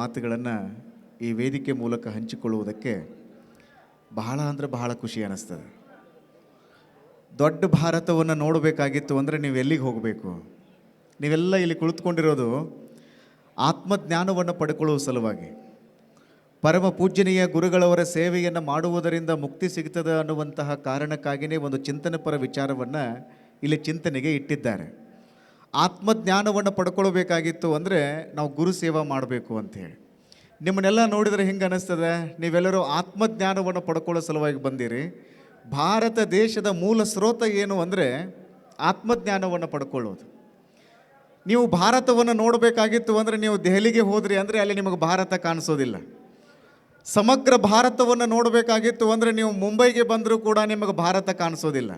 ಮಾತುಗಳನ್ನು ಈ ವೇದಿಕೆ ಮೂಲಕ ಹಂಚಿಕೊಳ್ಳುವುದಕ್ಕೆ ಬಹಳ ಅಂದರೆ ಬಹಳ ಖುಷಿ ಅನ್ನಿಸ್ತದೆ ದೊಡ್ಡ ಭಾರತವನ್ನು ನೋಡಬೇಕಾಗಿತ್ತು ಅಂದರೆ ನೀವು ಎಲ್ಲಿಗೆ ಹೋಗಬೇಕು? ನೀವೆಲ್ಲ ಇಲ್ಲಿ ಕುಳಿತುಕೊಂಡಿರೋದು ಆತ್ಮಜ್ಞಾನವನ್ನು ಪಡ್ಕೊಳ್ಳುವ ಸಲುವಾಗಿ. ಪರಮ ಪೂಜ್ಯನೀಯ ಗುರುಗಳವರ ಸೇವೆಯನ್ನು ಮಾಡುವುದರಿಂದ ಮುಕ್ತಿ ಸಿಗ್ತದೆ ಅನ್ನುವಂತಹ ಕಾರಣಕ್ಕಾಗಿಯೇ ಒಂದು ಚಿಂತನೆ ಪರ ವಿಚಾರವನ್ನು ಇಲ್ಲಿ ಚಿಂತನೆಗೆ ಇಟ್ಟಿದ್ದಾರೆ. ಆತ್ಮಜ್ಞಾನವನ್ನು ಪಡ್ಕೊಳ್ಬೇಕಾಗಿತ್ತು ಅಂದರೆ ನಾವು ಗುರು ಸೇವಾ ಮಾಡಬೇಕು ಅಂಥೇಳಿ ನಿಮ್ಮನ್ನೆಲ್ಲ ನೋಡಿದರೆ ಹಿಂಗೆ ಅನ್ನಿಸ್ತದೆ ನೀವೆಲ್ಲರೂ ಆತ್ಮಜ್ಞಾನವನ್ನು ಪಡ್ಕೊಳ್ಳೋ ಸಲುವಾಗಿ ಬಂದಿರಿ. ಭಾರತ ದೇಶದ ಮೂಲ ಸ್ರೋತ ಏನು ಅಂದರೆ ಆತ್ಮಜ್ಞಾನವನ್ನು ಪಡ್ಕೊಳ್ಳೋದು. ನೀವು ಭಾರತವನ್ನು ನೋಡಬೇಕಾಗಿತ್ತು ಅಂದರೆ ನೀವು ದೆಹಲಿಗೆ ಹೋದ್ರಿ ಅಂದರೆ ಅಲ್ಲಿ ನಿಮಗೆ ಭಾರತ ಕಾಣಿಸೋದಿಲ್ಲ. ಸಮಗ್ರ ಭಾರತವನ್ನು ನೋಡಬೇಕಾಗಿತ್ತು ಅಂದರೆ ನೀವು ಮುಂಬೈಗೆ ಬಂದರೂ ಕೂಡ ನಿಮಗೆ ಭಾರತ ಕಾಣಿಸೋದಿಲ್ಲ.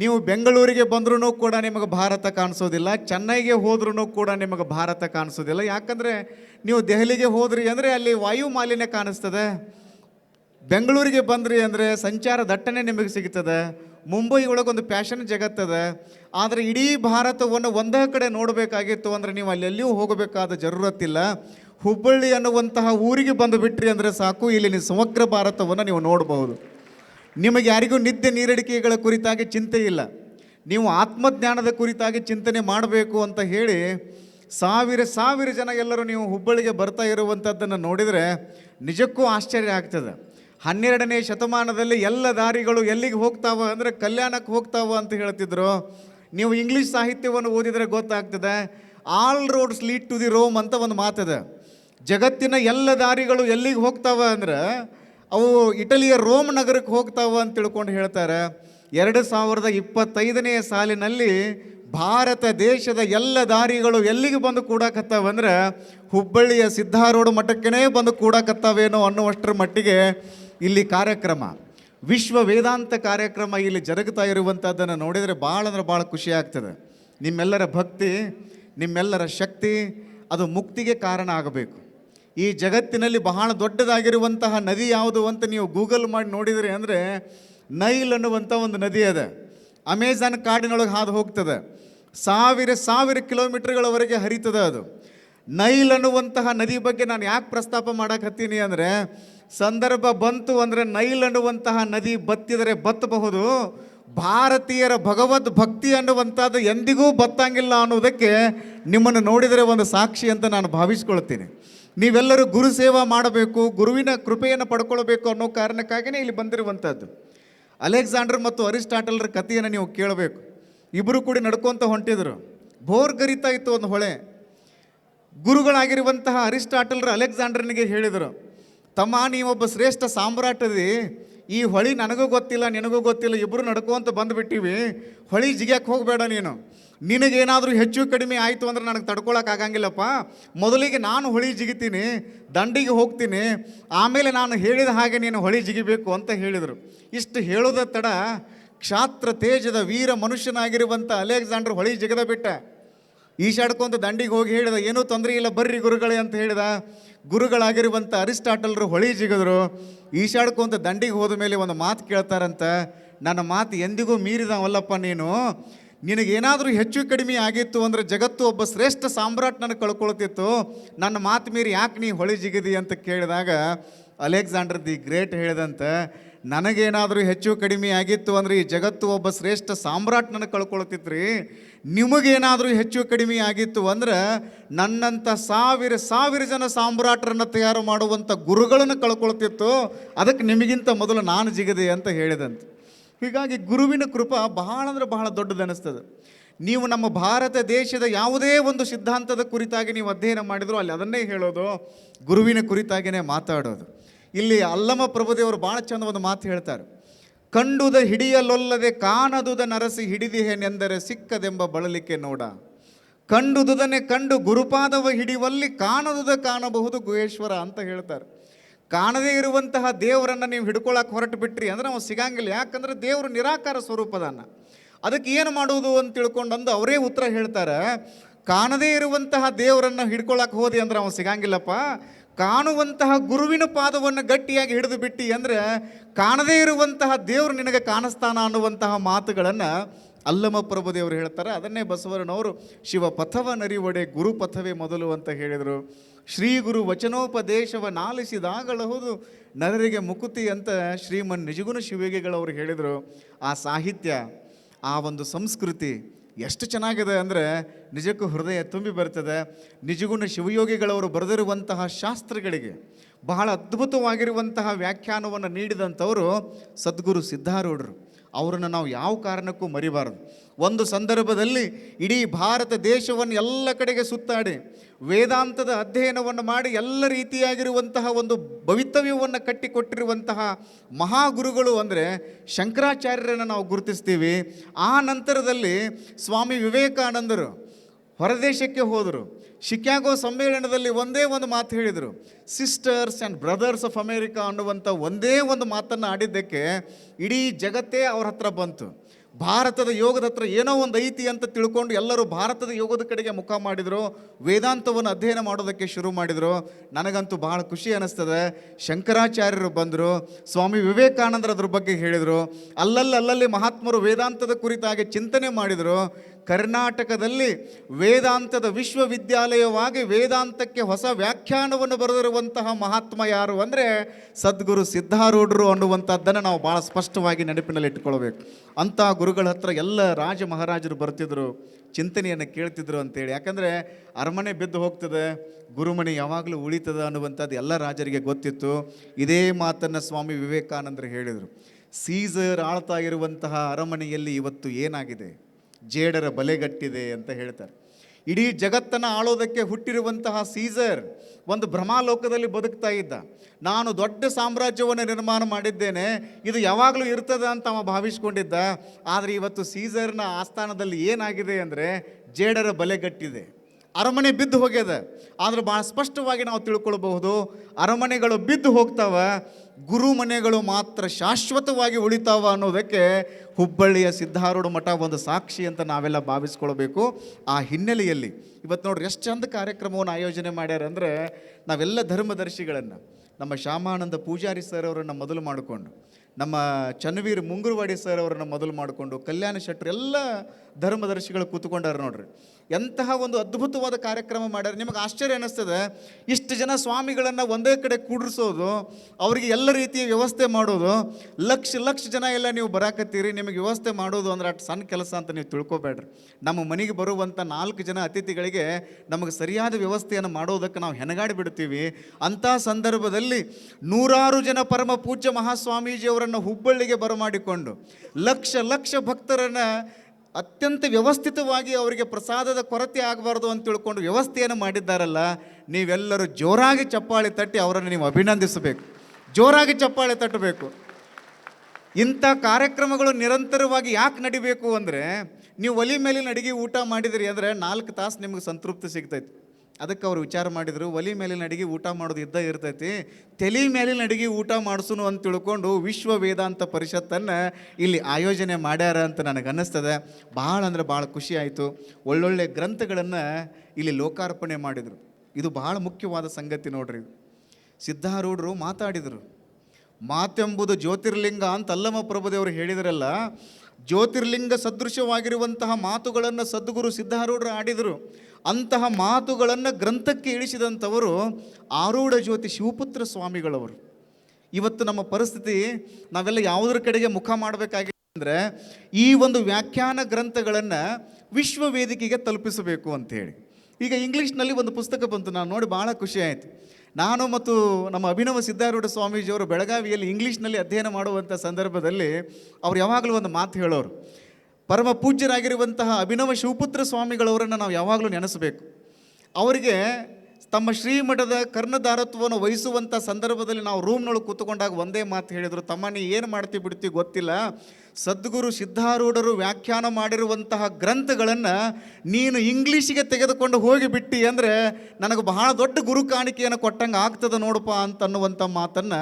ನೀವು ಬೆಂಗಳೂರಿಗೆ ಬಂದ್ರೂ ಕೂಡ ನಿಮಗೆ ಭಾರತ ಕಾಣಿಸೋದಿಲ್ಲ, ಚೆನ್ನೈಗೆ ಹೋದ್ರೂ ಕೂಡ ನಿಮಗೆ ಭಾರತ ಕಾಣಿಸೋದಿಲ್ಲ. ಯಾಕಂದರೆ ನೀವು ದೆಹಲಿಗೆ ಹೋದ್ರಿ ಅಂದರೆ ಅಲ್ಲಿ ವಾಯು ಮಾಲಿನ್ಯ ಕಾಣಿಸ್ತದೆ, ಬೆಂಗಳೂರಿಗೆ ಬಂದ್ರಿ ಅಂದರೆ ಸಂಚಾರ ದಟ್ಟಣೆ ನಿಮಗೆ ಸಿಗ್ತದೆ ಮುಂಬೈ ಒಳಗೊಂದು ಪ್ಯಾಷನ್ ಜಗತ್ತದ, ಆದರೆ ಇಡೀ ಭಾರತವನ್ನು ಒಂದೇ ಕಡೆ ನೋಡಬೇಕಾಗಿತ್ತು ಅಂದರೆ ನೀವು ಅಲ್ಲೆಲ್ಲಿಯೂ ಹೋಗಬೇಕಾದ ಜರುರತ್ತಿಲ್ಲ. ಹುಬ್ಬಳ್ಳಿ ಅನ್ನುವಂತಹ ಊರಿಗೆ ಬಂದು ಬಿಟ್ರಿ ಅಂದರೆ ಸಾಕು, ಇಲ್ಲಿ ನೀವು ಸಮಗ್ರ ಭಾರತವನ್ನು ನೀವು ನೋಡಬಹುದು ನಿಮಗೆ ಯಾರಿಗೂ ನಿದ್ದೆ ನೀರಡಿಕೆಗಳ ಕುರಿತಾಗಿ ಚಿಂತೆ ಇಲ್ಲ. ನೀವು ಆತ್ಮಜ್ಞಾನದ ಕುರಿತಾಗಿ ಚಿಂತನೆ ಮಾಡಬೇಕು ಅಂತ ಹೇಳಿ ಸಾವಿರ ಸಾವಿರ ಜನ ಎಲ್ಲರೂ ನೀವು ಹುಬ್ಬಳ್ಳಿಗೆ ಬರ್ತಾ ಇರುವಂಥದ್ದನ್ನು ನೋಡಿದರೆ ನಿಜಕ್ಕೂ ಆಶ್ಚರ್ಯ ಆಗ್ತದೆ. ಹನ್ನೆರಡನೇ ಶತಮಾನದಲ್ಲಿ ಎಲ್ಲ ದಾರಿಗಳು ಎಲ್ಲಿಗೆ ಹೋಗ್ತಾವ ಅಂದರೆ ಕಲ್ಯಾಣಕ್ಕೆ ಹೋಗ್ತಾವ ಅಂತ ಹೇಳ್ತಿದ್ರು. ನೀವು ಇಂಗ್ಲೀಷ್ ಸಾಹಿತ್ಯವನ್ನು ಓದಿದರೆ ಗೊತ್ತಾಗ್ತದೆ. All roads lead to the Rome ಅಂತ ಒಂದು ಮಾತಿದೆ. ಜಗತ್ತಿನ ಎಲ್ಲ ದಾರಿಗಳು ಎಲ್ಲಿಗೆ ಹೋಗ್ತಾವ ಅಂದ್ರೆ ಅವು ಇಟಲಿಯ ರೋಮ್ ನಗರಕ್ಕೆ ಹೋಗ್ತಾವ ಅಂತ ತಿಳ್ಕೊಂಡು ಹೇಳ್ತಾರೆ. ಎರಡು ಸಾವಿರದ ಇಪ್ಪತ್ತೈದನೇ ಸಾಲಿನಲ್ಲಿ ಭಾರತ ದೇಶದ ಎಲ್ಲ ದಾರಿಗಳು ಎಲ್ಲಿಗೆ ಬಂದು ಕೂಡಕತ್ತಾವಂದ್ರೆ ಹುಬ್ಬಳ್ಳಿಯ ಸಿದ್ಧಾರೂಢ ಮಠಕ್ಕೇ ಬಂದು ಕೂಡಕತ್ತಾವೇನೋ ಅನ್ನುವಷ್ಟರ ಮಟ್ಟಿಗೆ ಇಲ್ಲಿ ಕಾರ್ಯಕ್ರಮ. ವಿಶ್ವ ವೇದಾಂತ ಕಾರ್ಯಕ್ರಮ ಇಲ್ಲಿ ಜರುಗ್ತಾ ಇರುವಂಥದ್ದನ್ನು ನೋಡಿದರೆ ಭಾಳ ಅಂದ್ರೆ ಭಾಳ ಖುಷಿ ಆಗ್ತದೆ. ನಿಮ್ಮೆಲ್ಲರ ಭಕ್ತಿ, ನಿಮ್ಮೆಲ್ಲರ ಶಕ್ತಿ, ಅದು ಮುಕ್ತಿಗೆ ಕಾರಣ ಆಗಬೇಕು. ಈ ಜಗತ್ತಿನಲ್ಲಿ ಬಹಳ ದೊಡ್ಡದಾಗಿರುವಂತಹ ನದಿ ಯಾವುದು ಅಂತ ನೀವು ಗೂಗಲ್ ಮಾಡಿ ನೋಡಿದರೆ ಅಂದರೆ ನೈಲ್ ಅನ್ನುವಂಥ ಒಂದು ನದಿ ಅದ. ಅಮೆಝಾನ್ ಕಾಡಿನೊಳಗೆ ಹಾದು ಹೋಗ್ತದೆ. ಸಾವಿರ ಸಾವಿರ ಕಿಲೋಮೀಟ್ರ್ಗಳವರೆಗೆ ಹರಿತದೆ ಅದು. ನೈಲ್ ಅನ್ನುವಂತಹ ನದಿ ಬಗ್ಗೆ ನಾನು ಯಾಕೆ ಪ್ರಸ್ತಾಪ ಮಾಡಕತ್ತೀನಿ ಅಂದರೆ, ಸಂದರ್ಭ ಬಂತು ಅಂದರೆ ನೈಲ್ ಅನ್ನುವಂತಹ ನದಿ ಬತ್ತಿದರೆ ಬತ್ತಬಹುದು, ಭಾರತೀಯರ ಭಗವದ್ ಭಕ್ತಿ ಅನ್ನುವಂಥದ್ದು ಎಂದಿಗೂ ಬತ್ತಂಗಿಲ್ಲ ಅನ್ನೋದಕ್ಕೆ ನಿಮ್ಮನ್ನು ನೋಡಿದರೆ ಒಂದು ಸಾಕ್ಷಿ ಅಂತ ನಾನು ಭಾವಿಸ್ಕೊಳ್ತೀನಿ. ನೀವೆಲ್ಲರೂ ಗುರು ಸೇವಾ ಮಾಡಬೇಕು, ಗುರುವಿನ ಕೃಪೆಯನ್ನು ಪಡ್ಕೊಳ್ಬೇಕು ಅನ್ನೋ ಕಾರಣಕ್ಕಾಗಿಯೇ ಇಲ್ಲಿ ಬಂದಿರುವಂಥದ್ದು. ಅಲೆಕ್ಸಾಂಡರ್ ಮತ್ತು ಅರಿಸ್ಟಾಟಲ್ರ ಕಥೆಯನ್ನು ನೀವು ಕೇಳಬೇಕು. ಇಬ್ಬರು ಕೂಡಿ ನಡ್ಕೊಂತ ಹೊಂಟಿದ್ರು. ಬೋರ್ ಗರಿತಾ ಇತ್ತು ಒಂದು ಹೊಳೆ. ಗುರುಗಳಾಗಿರುವಂತಹ ಅರಿಸ್ಟಾಟಲ್ರ ಅಲೆಕ್ಸಾಂಡರ್ನಿಗೆ ಹೇಳಿದರು, ತಮ್ಮ, ನೀವೊಬ್ಬ ಶ್ರೇಷ್ಠ ಸಾಮ್ರಾಟದಿ ಈ ಹೊಳಿ ನನಗೂ ಗೊತ್ತಿಲ್ಲ, ನಿನಗೂ ಗೊತ್ತಿಲ್ಲ ಇಬ್ಬರು ನಡ್ಕೊಂತ ಬಂದುಬಿಟ್ಟಿವಿ. ಹೊಳಿ ಜಿಗ್ಯಾಕೆ ಹೋಗಬೇಡ ನೀನು. ನಿನಗೇನಾದರೂ ಹೆಚ್ಚು ಕಡಿಮೆ ಆಯಿತು ಅಂದ್ರೆ ನನಗೆ ತಡ್ಕೊಳಕ್ಕೆ ಆಗಂಗಿಲ್ಲಪ್ಪ. ಮೊದಲಿಗೆ ನಾನು ಹೊಳಿ ಜಿಗಿತೀನಿ, ದಂಡಿಗೆ ಹೋಗ್ತೀನಿ. ಆಮೇಲೆ ನಾನು ಹೇಳಿದ ಹಾಗೆ ನೀನು ಹೊಳಿ ಜಿಗಿಬೇಕು ಅಂತ ಹೇಳಿದರು. ಇಷ್ಟು ಹೇಳೋದ ತಡ ಕ್ಷಾತ್ರ ತೇಜದ ವೀರ ಮನುಷ್ಯನಾಗಿರುವಂಥ ಅಲೆಕ್ಸಾಂಡರ್ ಹೊಳಿ ಜಿಗದ ಬಿಟ್ಟ. ಈಶಾಡ್ಕೊಂತ ದಂಡಿಗೆ ಹೋಗಿ ಹೇಳಿದ, ಏನೂ ತೊಂದರೆ ಇಲ್ಲ, ಬರ್ರಿ ಗುರುಗಳೇ ಅಂತ ಹೇಳಿದ ಗುರುಗಳಾಗಿರುವಂಥ ಅರಿಸ್ಟಾಟಲ್ರು ಹೊಳಿ ಜಿಗಿದ್ರು. ಈಶಾಡ್ಕೊಂತ ದಂಡಿಗೆ ಹೋದ ಮೇಲೆ ಒಂದು ಮಾತು ಕೇಳ್ತಾರಂತ, ನನ್ನ ಮಾತು ಎಂದಿಗೂ ಮೀರಿದವಲ್ಲಪ್ಪ ನೀನು. ನಿನಗೇನಾದರೂ ಹೆಚ್ಚು ಕಡಿಮೆ ಆಗಿತ್ತು ಅಂದರೆ ಜಗತ್ತು ಒಬ್ಬ ಶ್ರೇಷ್ಠ ಸಾಮ್ರಾಟ್ ನನಗೆ ಕಳ್ಕೊಳ್ತಿತ್ತು. ನನ್ನ ಮಾತು ಮೀರಿ ಯಾಕೆ ನೀ ಹೊಳಿ ಜಿಗಿದಿ ಅಂತ ಕೇಳಿದಾಗ, ಅಲೆಕ್ಸಾಂಡರ್ ದಿ ಗ್ರೇಟ್ ಹೇಳಿದಂತೆ ನನಗೇನಾದರೂ ಹೆಚ್ಚು ಕಡಿಮೆ ಆಗಿತ್ತು ಅಂದರೆ ಈ ಜಗತ್ತು ಒಬ್ಬ ಶ್ರೇಷ್ಠ ಸಾಮ್ರಾಟ್ ನನಗೆ ಕಳ್ಕೊಳ್ತಿತ್ರಿ ನಿಮಗೇನಾದರೂ ಹೆಚ್ಚು ಕಡಿಮೆ ಆಗಿತ್ತು ಅಂದ್ರೆ ನನ್ನಂಥ ಸಾವಿರ ಸಾವಿರ ಜನ ಸಾಮ್ರಾಟರನ್ನು ತಯಾರು ಮಾಡುವಂಥ ಗುರುಗಳನ್ನು ಕಳ್ಕೊಳ್ತಿತ್ತು. ಅದಕ್ಕೆ ನಿಮಗಿಂತ ಮೊದಲು ನಾನು ಜಿಗದೆ ಅಂತ ಹೇಳಿದಂತೆ. ಹೀಗಾಗಿ ಗುರುವಿನ ಕೃಪ ಬಹಳ ಅಂದರೆ ಬಹಳ ದೊಡ್ಡದನಿಸ್ತದೆ ನೀವು ನಮ್ಮ ಭಾರತ ದೇಶದ ಯಾವುದೇ ಒಂದು ಸಿದ್ಧಾಂತದ ಕುರಿತಾಗಿ ನೀವು ಅಧ್ಯಯನ ಮಾಡಿದರೂ ಅಲ್ಲಿ ಅದನ್ನೇ ಹೇಳೋದು ಗುರುವಿನ ಕುರಿತಾಗಿಯೇ ಮಾತಾಡೋದು. ಇಲ್ಲಿ ಅಲ್ಲಮ ಪ್ರಭುದೇವರು ಭಾಳ ಚಂದ ಒಂದು ಮಾತು ಹೇಳ್ತಾರೆ. ಕಂಡುದ ಹಿಡಿಯಲೊಲ್ಲದೆ ಕಾಣದುದ ನರಸಿ ಹಿಡಿದಿಹೆನೆಂದರೆ ಸಿಕ್ಕದೆಂಬ ಬಳಲಿಕೆ ನೋಡ. ಕಂಡುದುದನೆ ಕಂಡು ಗುರುಪಾದವ ಹಿಡಿಯುವಲ್ಲಿ ಕಾಣದುದ ಕಾಣಬಹುದು ಗುಹೇಶ್ವರ ಅಂತ ಹೇಳ್ತಾರೆ. ಕಾಣದೇ ಇರುವಂತಹ ದೇವರನ್ನು ನೀವು ಹಿಡ್ಕೊಳಕ್ಕೆ ಹೊರಟು ಬಿಟ್ರಿ ಅಂದ್ರೆ ಅವನು ಸಿಗಂಗಿಲ್ಲ. ಯಾಕಂದ್ರೆ ದೇವರು ನಿರಾಕಾರ ಸ್ವರೂಪದನ್ನ. ಅದಕ್ಕೆ ಏನು ಮಾಡುವುದು ಅಂತ ತಿಳ್ಕೊಂಡಂದು ಅವರೇ ಉತ್ತರ ಹೇಳ್ತಾರೆ. ಕಾಣದೇ ಇರುವಂತಹ ದೇವರನ್ನು ಹಿಡ್ಕೊಳಕ್ಕೆ ಹೋದಿ ಅಂದ್ರೆ ಅವನು ಸಿಗಂಗಿಲ್ಲಪ್ಪ. ಕಾಣುವಂತಹ ಗುರುವಿನ ಪಾದವನ್ನು ಗಟ್ಟಿಯಾಗಿ ಹಿಡಿದು ಬಿಟ್ಟಿ ಅಂದರೆ ಕಾಣದೇ ಇರುವಂತಹ ದೇವರು ನಿನಗೆ ಕಾಣಿಸ್ತಾನ ಅನ್ನುವಂತಹ ಮಾತುಗಳನ್ನು ಅಲ್ಲಮ ಪ್ರಭುದೇವರು ಹೇಳ್ತಾರೆ. ಅದನ್ನೇ ಬಸವರನವರು ಶಿವ ಪಥವ ನರಿವಡೆ ಗುರು ಪಥವೇ ಮೊದಲು ಅಂತ ಹೇಳಿದರು. ಶ್ರೀ ಗುರು ವಚನೋಪದೇಶವ ನಾಲಿಸಿದಾಗಳಹುದು ನರರಿಗೆ ಮುಕುತಿ ಅಂತ ಶ್ರೀಮನ್ ನಿಜಗುಣ ಶಿವಯೋಗಿಗಳವರು ಹೇಳಿದರು. ಆ ಸಾಹಿತ್ಯ, ಆ ಒಂದು ಸಂಸ್ಕೃತಿ ಎಷ್ಟು ಚೆನ್ನಾಗಿದೆ ಅಂದರೆ ನಿಜಕ್ಕೂ ಹೃದಯ ತುಂಬಿ ಬರ್ತದೆ ನಿಜಗುಣ ಶಿವಯೋಗಿಗಳವರು ಬರೆದಿರುವಂತಹ ಶಾಸ್ತ್ರಗಳಿಗೆ ಬಹಳ ಅದ್ಭುತವಾಗಿರುವಂತಹ ವ್ಯಾಖ್ಯಾನವನ್ನು ನೀಡಿದಂಥವರು ಸದ್ಗುರು ಸಿದ್ಧಾರೂಢರು. ಅವರನ್ನು ನಾವು ಯಾವ ಕಾರಣಕ್ಕೂ ಮರಿಬಾರದು. ಒಂದು ಸಂದರ್ಭದಲ್ಲಿ ಇಡೀ ಭಾರತ ದೇಶವನ್ನು ಎಲ್ಲ ಕಡೆಗೆ ಸುತ್ತಾಡಿ, ವೇದಾಂತದ ಅಧ್ಯಯನವನ್ನು ಮಾಡಿ ಎಲ್ಲ ರೀತಿಯಾಗಿರುವಂತಹ ಒಂದು ಭವಿತವ್ಯವನ್ನು ಕಟ್ಟಿಕೊಟ್ಟಿರುವಂತಹ ಮಹಾಗುರುಗಳು ಅಂದರೆ ಶಂಕರಾಚಾರ್ಯರನ್ನು ನಾವು ಗುರುತಿಸ್ತೀವಿ. ಆ ನಂತರದಲ್ಲಿ ಸ್ವಾಮಿ ವಿವೇಕಾನಂದರು. ಹೊರದೇಶಕ್ಕೆ ಹೋದರು. ಶಿಕಾಗೋ ಸಮ್ಮೇಳನದಲ್ಲಿ ಒಂದೇ ಒಂದು ಮಾತು ಹೇಳಿದರು. Sisters and brothers of America ಅನ್ನುವಂಥ ಒಂದೇ ಒಂದು ಮಾತನ್ನು ಆಡಿದ್ದಕ್ಕೆ ಇಡೀ ಜಗತ್ತೇ ಅವ್ರ ಹತ್ರ ಬಂತು. ಭಾರತದ ಯೋಗದ ಹತ್ರ ಏನೋ ಒಂದು ಐತಿ ಅಂತ ತಿಳ್ಕೊಂಡು ಎಲ್ಲರೂ ಭಾರತದ ಯೋಗದ ಕಡೆಗೆ ಮುಖ ಮಾಡಿದರು. ವೇದಾಂತವನ್ನು ಅಧ್ಯಯನ ಮಾಡೋದಕ್ಕೆ ಶುರು ಮಾಡಿದರು. ನನಗಂತೂ ಬಹಳ ಖುಷಿ ಅನ್ನಿಸ್ತದೆ. ಶಂಕರಾಚಾರ್ಯರು ಬಂದರು. ಸ್ವಾಮಿ ವಿವೇಕಾನಂದರು ಅದ್ರ ಬಗ್ಗೆ ಹೇಳಿದರು. ಅಲ್ಲಲ್ಲಿ ಅಲ್ಲಲ್ಲಿ ಮಹಾತ್ಮರು ವೇದಾಂತದ ಕುರಿತಾಗಿ ಚಿಂತನೆ ಮಾಡಿದರು. ಕರ್ನಾಟಕದಲ್ಲಿ ವೇದಾಂತದ ವಿಶ್ವವಿದ್ಯಾಲಯವಾಗಿ ವೇದಾಂತಕ್ಕೆ ಹೊಸ ವ್ಯಾಖ್ಯಾನವನ್ನು ಬರೆದಿರುವಂತಹ ಮಹಾತ್ಮ ಯಾರು ಅಂದರೆ ಸದ್ಗುರು ಸಿದ್ಧಾರೂಢರು ಅನ್ನುವಂಥದ್ದನ್ನು ನಾವು ಭಾಳ ಸ್ಪಷ್ಟವಾಗಿ ನೆನಪಿನಲ್ಲಿ ಇಟ್ಕೊಳ್ಬೇಕು ಅಂಥ ಗುರುಗಳ ಹತ್ರ ಎಲ್ಲ ರಾಜ ಮಹಾರಾಜರು ಬರ್ತಿದ್ರು, ಚಿಂತನೆಯನ್ನು ಕೇಳ್ತಿದ್ರು ಅಂತೇಳಿ. ಯಾಕಂದರೆ ಅರಮನೆ ಬಿದ್ದು ಹೋಗ್ತದೆ ಗುರುಮನೆ ಯಾವಾಗಲೂ ಉಳಿತದ ಅನ್ನುವಂಥದ್ದು ಎಲ್ಲ ರಾಜರಿಗೆ ಗೊತ್ತಿತ್ತು. ಇದೇ ಮಾತನ್ನು ಸ್ವಾಮಿ ವಿವೇಕಾನಂದರು ಹೇಳಿದರು. ಸೀಸರ್ ಆಳ್ತಾ ಇರುವಂತಹ ಅರಮನೆಯಲ್ಲಿ ಇವತ್ತು ಏನಾಗಿದೆ? ಜೇಡರ ಬಲೆಗಟ್ಟಿದೆ ಅಂತ ಹೇಳ್ತಾರೆ. ಇಡೀ ಜಗತ್ತನ್ನು ಆಳೋದಕ್ಕೆ ಹುಟ್ಟಿರುವಂತಹ ಸೀಸರ್ ಒಂದು ಭ್ರಮಾಲೋಕದಲ್ಲಿ ಬದುಕ್ತಾ ಇದ್ದ. ನಾನು ದೊಡ್ಡ ಸಾಮ್ರಾಜ್ಯವನ್ನು ನಿರ್ಮಾಣ ಮಾಡಿದ್ದೇನೆ, ಇದು ಯಾವಾಗಲೂ ಇರ್ತದೆ ಅಂತ ಅವ ಭಾವಿಸ್ಕೊಂಡಿದ್ದ. ಆದರೆ ಇವತ್ತು ಸೀಸರ್ನ ಆಸ್ಥಾನದಲ್ಲಿ ಏನಾಗಿದೆ ಅಂದರೆ ಜೇಡರ ಬಲೆಗಟ್ಟಿದೆ. ಅರಮನೆ ಬಿದ್ದು ಹೋಗ್ಯದ. ಆದ್ರೆ ಭಾಳ ಸ್ಪಷ್ಟವಾಗಿ ನಾವು ತಿಳ್ಕೊಳ್ಬಹುದು, ಅರಮನೆಗಳು ಬಿದ್ದು ಹೋಗ್ತಾವ, ಗುರು ಮನೆಗಳು ಮಾತ್ರ ಶಾಶ್ವತವಾಗಿ ಉಳಿತಾವ ಅನ್ನೋದಕ್ಕೆ ಹುಬ್ಬಳ್ಳಿಯ ಸಿದ್ಧಾರೂಢ ಮಠ ಒಂದು ಸಾಕ್ಷಿ ಅಂತ ನಾವೆಲ್ಲ ಭಾವಿಸ್ಕೊಳ್ಬೇಕು. ಆ ಹಿನ್ನೆಲೆಯಲ್ಲಿ ಇವತ್ತು ನೋಡ್ರಿ ಎಷ್ಟು ಚಂದ ಕಾರ್ಯಕ್ರಮವನ್ನು ಆಯೋಜನೆ ಮಾಡ್ಯಾರ ಅಂದರೆ ನಾವೆಲ್ಲ ಧರ್ಮದರ್ಶಿಗಳನ್ನು, ನಮ್ಮ ಶ್ಯಾಮಾನಂದ ಪೂಜಾರಿ ಸರ್ ಅವರನ್ನು ಮೊದಲು ಮಾಡಿಕೊಂಡು ನಮ್ಮ ಚನ್ನವೀರ್ ಮುಂಗುರುವಾಡಿ ಸರ್ ಅವರನ್ನು ಮೊದಲು ಮಾಡಿಕೊಂಡು ಕಲ್ಯಾಣ ಶೆಟ್ಟರು ಎಲ್ಲ ಧರ್ಮದರ್ಶಿಗಳು ಕೂತ್ಕೊಂಡಾರ ನೋಡ್ರಿ. ಎಂತಹ ಒಂದು ಅದ್ಭುತವಾದ ಕಾರ್ಯಕ್ರಮ ಮಾಡ್ಯಾರ. ನಿಮಗೆ ಆಶ್ಚರ್ಯ ಅನ್ನಿಸ್ತದೆ ಇಷ್ಟು ಜನ ಸ್ವಾಮಿಗಳನ್ನು ಒಂದೇ ಕಡೆ ಕೂಡಿಸೋದು ಅವರಿಗೆ ಎಲ್ಲ ರೀತಿಯ ವ್ಯವಸ್ಥೆ ಮಾಡೋದು, ಲಕ್ಷ ಲಕ್ಷ ಜನ ಎಲ್ಲ ನೀವು ಬರಾಕತ್ತೀರಿ, ನಿಮಗೆ ವ್ಯವಸ್ಥೆ ಮಾಡೋದು ಅಂದ್ರೆ ಅಷ್ಟು ಸಣ್ಣ ಕೆಲಸ ಅಂತ ನೀವು ತಿಳ್ಕೊಬೇಡ್ರಿ. ನಮ್ಮ ಮನೆಗೆ ಬರುವಂಥ ನಾಲ್ಕು ಜನ ಅತಿಥಿಗಳಿಗೆ ನಮಗೆ ಸರಿಯಾದ ವ್ಯವಸ್ಥೆಯನ್ನು ಮಾಡೋದಕ್ಕೆ ನಾವು ಹೆಣಗಾಡಿ ಬಿಡ್ತೀವಿ. ಅಂಥ ಸಂದರ್ಭದಲ್ಲಿ ನೂರಾರು ಜನ ಪರಮ ಪೂಜ್ಯ ಮಹಾಸ್ವಾಮೀಜಿಯವರನ್ನು ಹುಬ್ಬಳ್ಳಿಗೆ ಬರಮಾಡಿಕೊಂಡು ಲಕ್ಷ ಲಕ್ಷ ಭಕ್ತರನ್ನು ಅತ್ಯಂತ ವ್ಯವಸ್ಥಿತವಾಗಿ ಅವರಿಗೆ ಪ್ರಸಾದದ ಕೊರತೆ ಆಗಬಾರ್ದು ಅಂತ ತಿಳ್ಕೊಂಡು ವ್ಯವಸ್ಥೆಯನ್ನು ಮಾಡಿದ್ದಾರಲ್ಲ, ನೀವೆಲ್ಲರೂ ಜೋರಾಗಿ ಚಪ್ಪಾಳೆ ತಟ್ಟಿ ಅವರನ್ನು ನೀವು ಅಭಿನಂದಿಸಬೇಕು. ಜೋರಾಗಿ ಚಪ್ಪಾಳೆ ತಟ್ಟಬೇಕು. ಇಂಥ ಕಾರ್ಯಕ್ರಮಗಳು ನಿರಂತರವಾಗಿ ಯಾಕೆ ನಡಿಬೇಕು ಅಂದರೆ, ನೀವು ಒಲಿ ಮೇಲಿನ ಅಡುಗೆ ಊಟ ಮಾಡಿದಿರಿ ಅಂದರೆ ನಾಲ್ಕು ತಾಸು ನಿಮಗೆ ಸಂತೃಪ್ತಿ ಸಿಗ್ತೈತಿ. ಅದಕ್ಕೆ ಅವ್ರು ವಿಚಾರ ಮಾಡಿದರು, ಒಲಿ ಮೇಲಿನ ಅಡಿಗೆ ಊಟ ಮಾಡೋದು ಇದ್ದ ಇರ್ತೈತಿ, ತಲೆ ಮೇಲಿನ ಅಡಿಗೆ ಊಟ ಮಾಡಿಸುನು ಅಂತ ತಿಳ್ಕೊಂಡು ವಿಶ್ವ ವೇದಾಂತ ಪರಿಷತ್ತನ್ನು ಇಲ್ಲಿ ಆಯೋಜನೆ ಮಾಡ್ಯಾರ ಅಂತ ನನಗೆ ಅನ್ನಿಸ್ತದೆ. ಭಾಳ ಅಂದರೆ ಭಾಳ ಖುಷಿ ಆಯಿತು. ಒಳ್ಳೊಳ್ಳೆ ಗ್ರಂಥಗಳನ್ನು ಇಲ್ಲಿ ಲೋಕಾರ್ಪಣೆ ಮಾಡಿದರು. ಇದು ಬಹಳ ಮುಖ್ಯವಾದ ಸಂಗತಿ ನೋಡ್ರಿ. ಸಿದ್ಧಾರೂಢರು ಮಾತಾಡಿದರು. ಮಾತೆಂಬುದು ಜ್ಯೋತಿರ್ಲಿಂಗ ಅಂತ ಅಲ್ಲಮ ಪ್ರಭುದೇವರು ಹೇಳಿದರಲ್ಲ, ಜ್ಯೋತಿರ್ಲಿಂಗ ಸದೃಶವಾಗಿರುವಂತಹ ಮಾತುಗಳನ್ನು ಸದ್ಗುರು ಸಿದ್ಧಾರೂಢರು ಆಡಿದರು. ಅಂತಹ ಮಾತುಗಳನ್ನು ಗ್ರಂಥಕ್ಕೆ ಇಳಿಸಿದಂಥವರು ಆರೂಢ ಜ್ಯೋತಿ ಶಿವಪುತ್ರ ಸ್ವಾಮಿಗಳವರು. ಇವತ್ತು ನಮ್ಮ ಪರಿಸ್ಥಿತಿ ನಾವೆಲ್ಲ ಯಾವುದ್ರ ಕಡೆಗೆ ಮುಖ ಮಾಡಬೇಕಾಗಿದೆ ಅಂದರೆ ಈ ಒಂದು ವ್ಯಾಖ್ಯಾನ ಗ್ರಂಥಗಳನ್ನು ವಿಶ್ವ ವೇದಿಕೆಗೆ ತಲುಪಿಸಬೇಕು ಅಂಥೇಳಿ ಈಗ ಇಂಗ್ಲೀಷ್ನಲ್ಲಿ ಒಂದು ಪುಸ್ತಕ ಬಂತು, ನಾನು ನೋಡಿ ಭಾಳ ಖುಷಿ ಆಯಿತು. ನಾನು ಮತ್ತು ನಮ್ಮ ಅಭಿನವ ಸಿದ್ಧಾರೂಢ ಸ್ವಾಮೀಜಿಯವರು ಬೆಳಗಾವಿಯಲ್ಲಿ ಇಂಗ್ಲೀಷ್ನಲ್ಲಿ ಅಧ್ಯಯನ ಮಾಡುವಂಥ ಸಂದರ್ಭದಲ್ಲಿ ಅವ್ರು ಯಾವಾಗಲೂ ಒಂದು ಮಾತು ಹೇಳೋರು ಪರಮ ಪೂಜ್ಯರಾಗಿರುವಂತಹ ಅಭಿನವ ಶಿವಪುತ್ರ ಸ್ವಾಮಿಗಳವರನ್ನು ನಾವು ಯಾವಾಗಲೂ ನೆನೆಸಬೇಕು. ಅವರಿಗೆ ತಮ್ಮ ಶ್ರೀಮಠದ ಕರ್ಣಧಾರತ್ವವನ್ನು ವಹಿಸುವಂಥ ಸಂದರ್ಭದಲ್ಲಿ ನಾವು ರೂಮ್ನೊಳಗೆ ಕೂತ್ಕೊಂಡಾಗ ಒಂದೇ ಮಾತು ಹೇಳಿದರು, ತಮ್ಮ, ನೀ ಏನು ಮಾಡ್ತೀವಿ ಬಿಡ್ತೀವಿ ಗೊತ್ತಿಲ್ಲ. ಸದ್ಗುರು ಸಿದ್ಧಾರೂಢರು ವ್ಯಾಖ್ಯಾನ ಮಾಡಿರುವಂತಹ ಗ್ರಂಥಗಳನ್ನು ನೀನು ಇಂಗ್ಲೀಷಿಗೆ ತೆಗೆದುಕೊಂಡು ಹೋಗಿಬಿಟ್ಟಿ ಅಂದರೆ ನನಗೆ ಬಹಳ ದೊಡ್ಡ ಗುರು ಕಾಣಿಕೆಯನ್ನು ಕೊಟ್ಟಂಗೆ ಆಗ್ತದೆ ನೋಡಪ್ಪ ಅಂತನ್ನುವಂಥ ಮಾತನ್ನು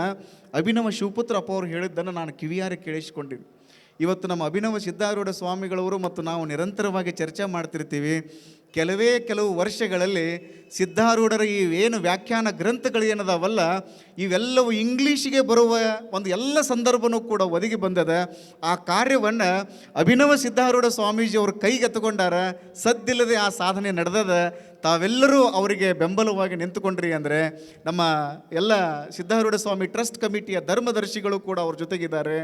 ಅಭಿನವ ಶಿವಪುತ್ರ ಅಪ್ಪ ಅವರು ಹೇಳಿದ್ದನ್ನು ನಾನು ಕಿವಿಯಾರೆ ಕೇಳಿಸಿಕೊಂಡಿದ್ದೆ ಇವತ್ತು ನಮ್ಮ ಅಭಿನವ ಸಿದ್ಧಾರೂಢ ಸ್ವಾಮಿಗಳವರು ಮತ್ತು ನಾವು ನಿರಂತರವಾಗಿ ಚರ್ಚೆ ಮಾಡ್ತಿರ್ತೀವಿ. ಕೆಲವೇ ಕೆಲವು ವರ್ಷಗಳಲ್ಲಿ ಸಿದ್ಧಾರೂಢರ ಈ ಏನು ವ್ಯಾಖ್ಯಾನ ಗ್ರಂಥಗಳು ಏನದಾವಲ್ಲ, ಇವೆಲ್ಲವೂ ಇಂಗ್ಲೀಷಿಗೆ ಬರುವ ಒಂದು ಎಲ್ಲ ಸಂದರ್ಭನೂ ಕೂಡ ಒದಗಿ ಬಂದದ. ಆ ಕಾರ್ಯವನ್ನು ಅಭಿನವ ಸಿದ್ಧಾರೂಢ ಕೈಗೆ ತಗೊಂಡಾರ ಸದ್ದಿಲ್ಲದೆ ಆ ಸಾಧನೆ ನಡೆದದ. ತಾವೆಲ್ಲರೂ ಅವರಿಗೆ ಬೆಂಬಲವಾಗಿ ನಿಂತುಕೊಂಡ್ರಿ ಅಂದರೆ ನಮ್ಮ ಎಲ್ಲ ಸಿದ್ಧಾರೂಢ ಸ್ವಾಮಿ ಟ್ರಸ್ಟ್ ಕಮಿಟಿಯ ಧರ್ಮದರ್ಶಿಗಳು ಕೂಡ ಅವ್ರ ಜೊತೆಗಿದ್ದಾರೆ.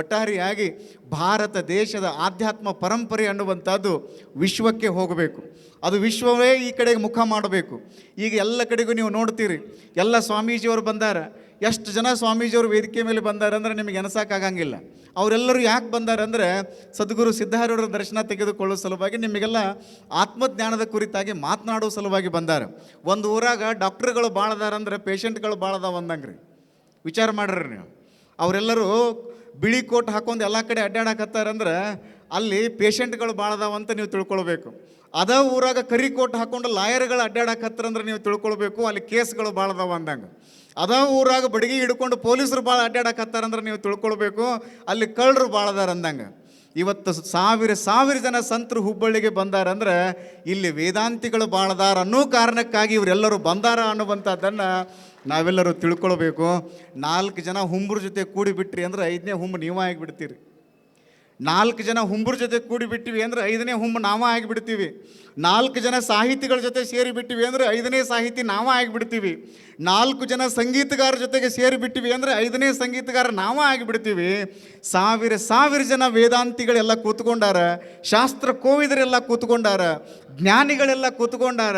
ಒಟ್ಟಾರೆಯಾಗಿ ಭಾರತ ದೇಶದ ಆಧ್ಯಾತ್ಮ ಪರಂಪರೆ ಅನ್ನುವಂಥದ್ದು ವಿಶ್ವಕ್ಕೆ ಹೋಗಬೇಕು. ಅದು ವಿಶ್ವವೇ ಈ ಕಡೆಗೆ ಮುಖ ಮಾಡಬೇಕು. ಈಗ ಎಲ್ಲ ಕಡೆಗೂ ನೀವು ನೋಡ್ತೀರಿ, ಎಲ್ಲ ಸ್ವಾಮೀಜಿಯವರು ಬಂದಾರ ಎಷ್ಟು ಜನ ಸ್ವಾಮೀಜಿಯವರು ವೇದಿಕೆ ಮೇಲೆ ಬಂದಾರಂದ್ರೆ ನಿಮಗೆ ಎನಸಾಕಾಗಂಗಿಲ್ಲ. ಅವರೆಲ್ಲರೂ ಯಾಕೆ ಬಂದಾರೆ ಅಂದರೆ ಸದ್ಗುರು ಸಿದ್ಧಾರೂಢರ ದರ್ಶನ ತೆಗೆದುಕೊಳ್ಳೋ ಸಲುವಾಗಿ ನಿಮಗೆಲ್ಲ ಆತ್ಮಜ್ಞಾನದ ಕುರಿತಾಗಿ ಮಾತನಾಡೋ ಸಲುವಾಗಿ ಬಂದಾರ. ಒಂದು ಊರಾಗ ಡಾಕ್ಟ್ರುಗಳು ಭಾಳ ಅದಾರ ಅಂದ್ರೆ ಪೇಷಂಟ್ಗಳು ಭಾಳ ಅದಾವ ಅಂದಂಗೆ ರೀ ವಿಚಾರ ಮಾಡ್ರಿ ನೀವು. ಅವರೆಲ್ಲರೂ ಬಿಳಿ ಕೋಟ್ ಹಾಕೊಂಡು ಎಲ್ಲ ಕಡೆ ಅಡ್ಡಾಡಕತ್ತಾರಂದ್ರೆ ಅಲ್ಲಿ ಪೇಷಂಟ್ಗಳು ಭಾಳ ಅದಾವ ಅಂತ ನೀವು ತಿಳ್ಕೊಳ್ಬೇಕು. ಅದ ಊರಾಗ ಕರಿ ಕೋಟ್ ಹಾಕೊಂಡು ಲಾಯರ್ಗಳು ಅಡ್ಡಾಡಕತ್ತಾರಂದ್ರೆ ನೀವು ತಿಳ್ಕೊಳ್ಬೇಕು, ಅಲ್ಲಿ ಕೇಸ್ಗಳು ಭಾಳ ಅದಾವ ಅಂದಂಗೆ. ಅದ ಊರಾಗ ಬಡಗಿ ಹಿಡ್ಕೊಂಡು ಪೊಲೀಸರು ಭಾಳ ಅಡ್ಡಾಡಕತ್ತಾರಂದ್ರೆ ನೀವು ತಿಳ್ಕೊಳ್ಬೇಕು. ಅಲ್ಲಿ ಕಳ್ಳರು ಭಾಳ ಅದಾರ ಅಂದಂಗೆ. ಇವತ್ತು ಸಾವಿರ ಸಾವಿರ ಜನ ಸಂತರು ಹುಬ್ಬಳ್ಳಿಗೆ ಬಂದಾರಂದ್ರೆ ಇಲ್ಲಿ ವೇದಾಂತಿಗಳು ಬಾಳದಾರ ಅನ್ನೋ ಕಾರಣಕ್ಕಾಗಿ ಇವರೆಲ್ಲರೂ ಬಂದಾರ ಅನ್ನುವಂಥದ್ದನ್ನು ನಾವೆಲ್ಲರೂ ತಿಳ್ಕೊಳ್ಬೇಕು. ನಾಲ್ಕು ಜನ ಹುಂಬ್ರ ಜೊತೆ ಕೂಡಿಬಿಟ್ರಿ ಅಂದರೆ ಐದನೇ ಹುಂಬು ನೀವೇ ಆಗಿಬಿಡ್ತೀರಿ. ನಾಲ್ಕು ಜನ ಹುಂಬ್ರ ಜೊತೆ ಕೂಡಿ ಬಿಟ್ಟಿವಿ ಅಂದ್ರೆ ಐದನೇ ಹುಂಬ ನಾವ ಆಗಿಬಿಡ್ತೀವಿ. ನಾಲ್ಕು ಜನ ಸಾಹಿತಿಗಳ ಜೊತೆ ಸೇರಿ ಬಿಟ್ಟಿವಿ ಅಂದ್ರೆ ಐದನೇ ಸಾಹಿತಿ ನಾವ ಆಗಿಬಿಡ್ತೀವಿ. ನಾಲ್ಕು ಜನ ಸಂಗೀತಗಾರ ಜೊತೆಗೆ ಸೇರಿ ಬಿಟ್ಟಿವಿ ಅಂದ್ರೆ ಐದನೇ ಸಂಗೀತಗಾರ ನಾವ ಆಗಿಬಿಡ್ತೀವಿ. ಸಾವಿರ ಸಾವಿರ ಜನ ವೇದಾಂತಿಗಳೆಲ್ಲ ಕೂತ್ಕೊಂಡಾರ, ಶಾಸ್ತ್ರ ಕೋವಿದರೆಲ್ಲ ಕೂತ್ಕೊಂಡಾರ, ಜ್ಞಾನಿಗಳೆಲ್ಲ ಕೂತ್ಕೊಂಡಾರ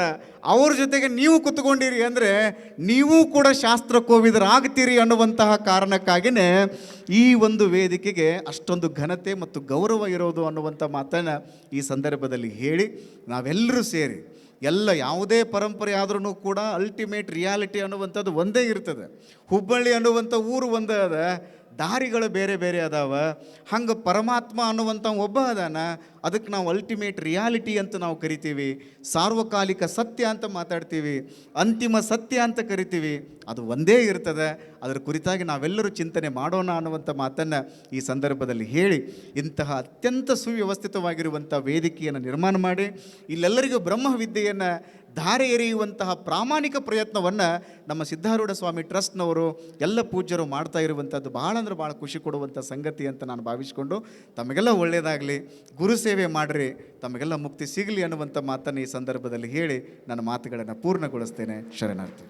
ಅವ್ರ ಜೊತೆಗೆ ನೀವು ಕೂತ್ಕೊಂಡಿರಿ ಅಂದರೆ ನೀವು ಕೂಡ ಶಾಸ್ತ್ರ ಕೋವಿದರಾಗ್ತೀರಿ ಅನ್ನುವಂತಹ ಕಾರಣಕ್ಕಾಗಿಯೇ ಈ ಒಂದು ವೇದಿಕೆಗೆ ಅಷ್ಟೊಂದು ಘನತೆ ಮತ್ತು ಗೌರವ ಇರೋದು ಅನ್ನುವಂಥ ಮಾತನ್ನು ಈ ಸಂದರ್ಭದಲ್ಲಿ ಹೇಳಿ ನಾವೆಲ್ಲರೂ ಸೇರಿ ಎಲ್ಲ ಯಾವುದೇ ಪರಂಪರೆ ಆದ್ರೂ ಕೂಡ ಅಲ್ಟಿಮೇಟ್ ರಿಯಾಲಿಟಿ ಅನ್ನುವಂಥದ್ದು ಒಂದೇ ಇರ್ತದೆ. ಹುಬ್ಬಳ್ಳಿ ಅನ್ನುವಂಥ ಊರು ಒಂದೇ ಅದ, ದಾರಿಗಳು ಬೇರೆ ಬೇರೆ ಅದಾವ, ಹಂಗೆ ಪರಮಾತ್ಮ ಅನ್ನುವಂಥ ಒಬ್ಬ ಅದಾನ ಅದಕ್ಕೆ ನಾವು ಅಲ್ಟಿಮೇಟ್ ರಿಯಾಲಿಟಿ ಅಂತ ನಾವು ಕರಿತೀವಿ. ಸಾರ್ವಕಾಲಿಕ ಸತ್ಯ ಅಂತ ಮಾತಾಡ್ತೀವಿ. ಅಂತಿಮ ಸತ್ಯ ಅಂತ ಕರಿತೀವಿ. ಅದು ಒಂದೇ ಇರ್ತದೆ. ಅದರ ಕುರಿತಾಗಿ ನಾವೆಲ್ಲರೂ ಚಿಂತನೆ ಮಾಡೋಣ ಅನ್ನುವಂಥ ಮಾತನ್ನು ಈ ಸಂದರ್ಭದಲ್ಲಿ ಹೇಳಿ, ಇಂತಹ ಅತ್ಯಂತ ಸುವ್ಯವಸ್ಥಿತವಾಗಿರುವಂಥ ವೇದಿಕೆಯನ್ನು ನಿರ್ಮಾಣ ಮಾಡಿ, ಇಲ್ಲೆಲ್ಲರಿಗೂ ಬ್ರಹ್ಮವಿದ್ಯೆಯನ್ನು ಧಾರೆ ಎರೆಯುವಂತಹ ಪ್ರಾಮಾಣಿಕ ಪ್ರಯತ್ನವನ್ನು ನಮ್ಮ ಸಿದ್ಧಾರೂಢ ಸ್ವಾಮಿ ಟ್ರಸ್ಟ್ನವರು, ಎಲ್ಲ ಪೂಜ್ಯರು ಮಾಡ್ತಾ ಇರುವಂಥದ್ದು ಭಾಳ ಅಂದ್ರೆ ಭಾಳ ಖುಷಿ ಕೊಡುವಂಥ ಸಂಗತಿ ಅಂತ ನಾನು ಭಾವಿಸಿಕೊಂಡು, ತಮಗೆಲ್ಲ ಒಳ್ಳೆಯದಾಗಲಿ ಗುರು ಸೇವೆ ಮಾಡಿರಿ ತಮಗೆಲ್ಲ ಮುಕ್ತಿ ಸಿಗಲಿ ಅನ್ನುವಂಥ ಮಾತನ್ನು ಈ ಸಂದರ್ಭದಲ್ಲಿ ಹೇಳಿ ನನ್ನ ಮಾತುಗಳನ್ನು ಪೂರ್ಣಗೊಳಿಸ್ತೇನೆ. ಶರಣಾರ್ಥಿ.